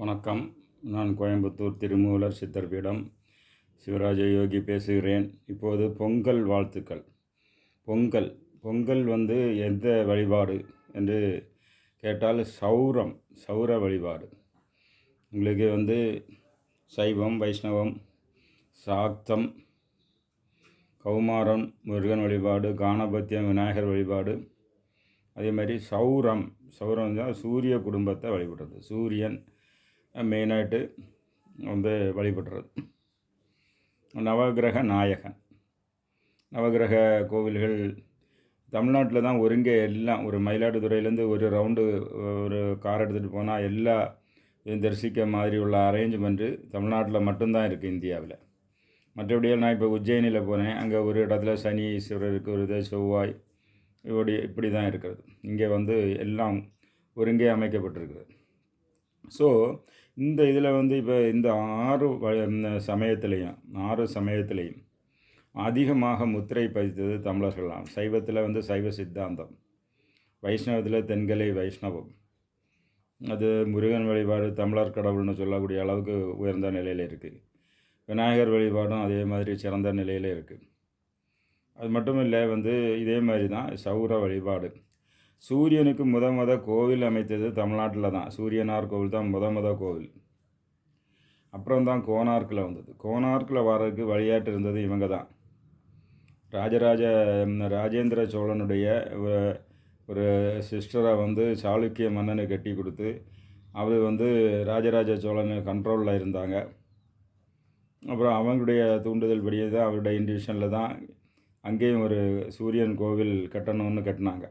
வணக்கம். நான் கோயம்புத்தூர் திருமூலர் சித்தர்பீடம் சிவராஜ யோகி பேசுகிறேன். இப்போது பொங்கல் வாழ்த்துக்கள். பொங்கல். பொங்கல் வந்து எந்த வழிபாடு என்று கேட்டால் சௌரம் சௌர வழிபாடு. உங்களுக்கு வந்து சைவம் வைஷ்ணவம் சாக்தம் கௌமாரம் முருகன் வழிபாடு காணபத்தியம் விநாயகர் வழிபாடு. அதே மாதிரி சௌரம். சௌரம் தான் சூரிய குடும்பத்தை வழிபடுறது. சூரியன் மெயினாகிட்டு வந்து வழிபடுறது. நவகிரக நாயகன். நவகிரக கோவில்கள் தமிழ்நாட்டில் தான் ஒருங்கே எல்லாம் ஒரு மயிலாடுதுறையிலேருந்து ஒரு ரவுண்டு ஒரு கார் எடுத்துகிட்டு போனால் எல்லா இதையும் தரிசிக்க மாதிரி உள்ள அரேஞ்ச்மெண்ட்டு தமிழ்நாட்டில் மட்டும்தான் இருக்குது இந்தியாவில். மற்றபடியெல்லாம் நான் இப்போ உஜ்ஜயினியில் போனேன் அங்கே ஒரு இடத்துல சனி ஈஸ்வரர் ஒரு இதை செவ்வாய் இப்படி இப்படி தான் இருக்கிறது. இங்கே வந்து எல்லாம் ஒருங்கே அமைக்கப்பட்டிருக்குது ஸோ இந்த இதில் வந்து இப்போ இந்த ஆறு வ- இந்த சமயத்திலையும் ஆறு சமயத்திலையும் அதிகமாக முத்திரை பதித்தது தமிழர்களாம் சைவத்தில் வந்து சைவ சித்தாந்தம். வைஷ்ணவத்தில் தென்கலை வைஷ்ணவம். அது முருகன் வழிபாடு தமிழர் கடவுள்னு சொல்லக்கூடிய அளவுக்கு உயர்ந்த நிலையில் இருக்குது விநாயகர் வழிபாடும் அதே மாதிரி சிறந்த நிலையில் இருக்குது அது மட்டும் இல்லை வந்து இதே மாதிரி தான் சௌர வழிபாடு. சூரியனுக்கு முத முத கோவில் அமைத்தது தமிழ்நாட்டில் தான். சூரியனார் கோவில் தான் முத முத கோவில். அப்புறம் தான் கோனார்க்கில் வந்தது. கோனார்க்கில் வர்றதுக்கு வழியாட்டு இருந்தது இவங்க தான். ராஜராஜ ராஜேந்திர சோழனுடைய ஒரு- ஒரு சிஸ்டரை வந்து சாளுக்கிய மன்னனை கட்டி கொடுத்து அவர் வந்து ராஜராஜ சோழன் கண்ட்ரோலில் இருந்தாங்க. அப்புறம் அவங்களுடைய தூண்டுதல் படியே தான் அவருடைய இண்டிவிஷனில் தான் அங்கேயும் ஒரு சூரியன் கோவில் கட்டணும்னு கட்டினாங்க.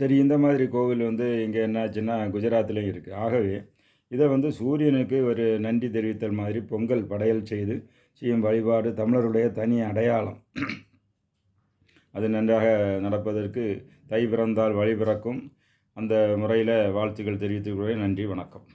சரி இந்த மாதிரி கோவில் வந்து இங்கே என்னாச்சுன்னா குஜராத்லேயும் இருக்குது ஆகவே இதை வந்து சூரியனுக்கு ஒரு நன்றி தெரிவித்தல் மாதிரி பொங்கல் படையல் செய்து செய்யும் வழிபாடு தமிழருடைய தனி அடையாளம். அது நன்றாக நடப்பதற்கு தை பிறந்தால் வழி பிறக்கும். அந்த முறையில் வாழ்த்துக்கள் தெரிவித்துக் கொள்கிறேன். நன்றி வணக்கம்.